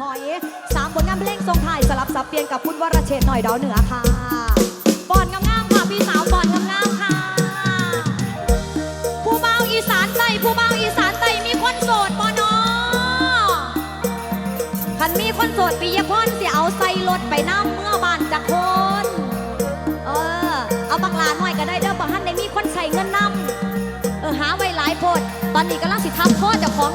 หอยสามผลงานเพลงทรงไทยสลับสับเปลี่ยนกับคุณวรเชษหน่อยดาวเหนือค่ะปอนงามๆค่ะพี่สาวปอนงามๆค่ะ ผู้เบาอีสานใต้ผู้เบาอีสานใต้มีคนโสดปอนอคันมีคนโสดปียพรสิเอาใส่รถไปน้ำเมื่อบ้านจากคน เออ เอาบักลาหน่อยก็ได้เด้อบ่ฮันได้มีคนใส่เงินนำเออหาไว้หลายโพดตอนนี้กำลังสิทับพ่อเจะของ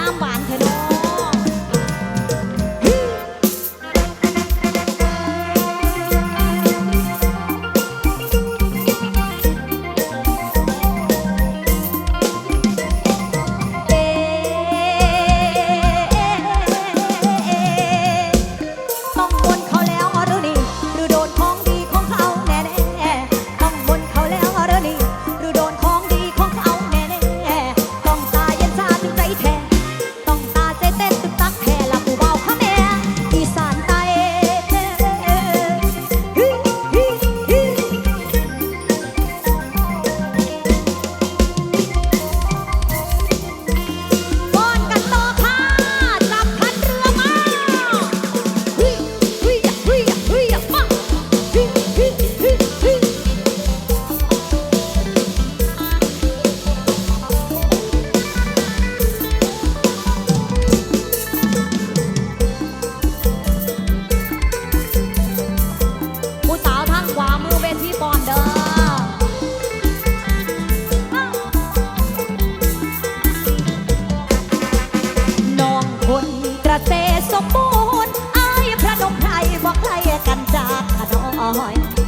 น้ำหวานเถอะ mind.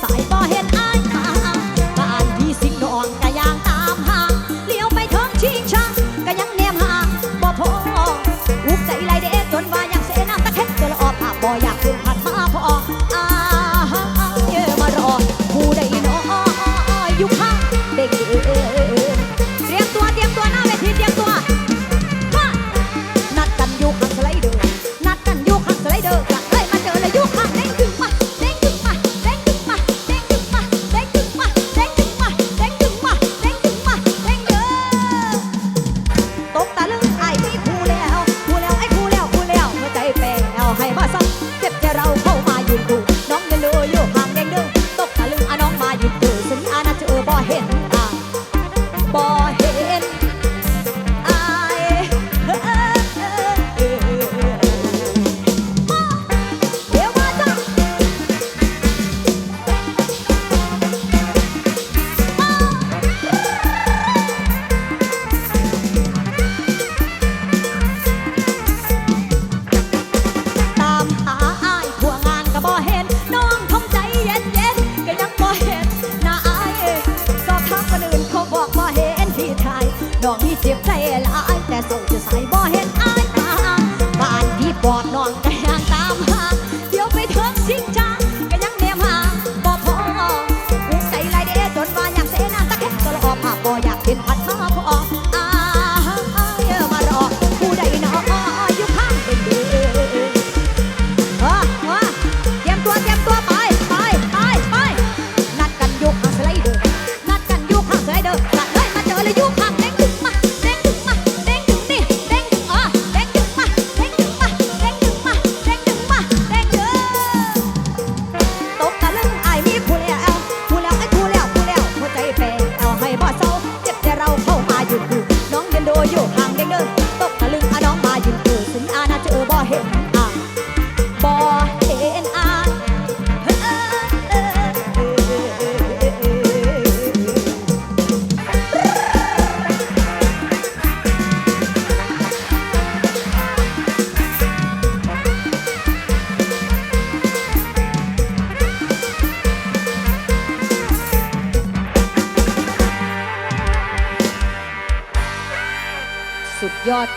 打一波 Don't be play like that, so just.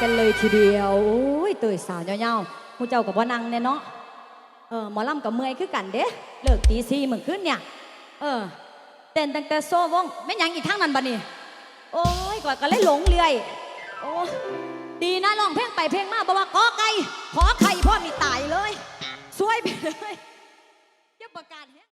กันเลยทีเดียวโอ้ยเตยสาวเงาๆผู้เจ้ากับว่านังเนี่ยเนาะเออหมอลำกับเมย์อยคือกันเด้เลิกตีซีเหมือนขึ้นเนี่ยเออเต้นตั้งแต่โซ่วงไม่ยังอีกทั้งนั้นบะนี่โอ้ยกว่านก็เลยหลงเรื่อยโอ้ดีนะลองเพลงไปเพลงมาบอกว่ากอไก่ขอไข่พ่อมีตายเลยช่วยไปเลยอย่บประกาศ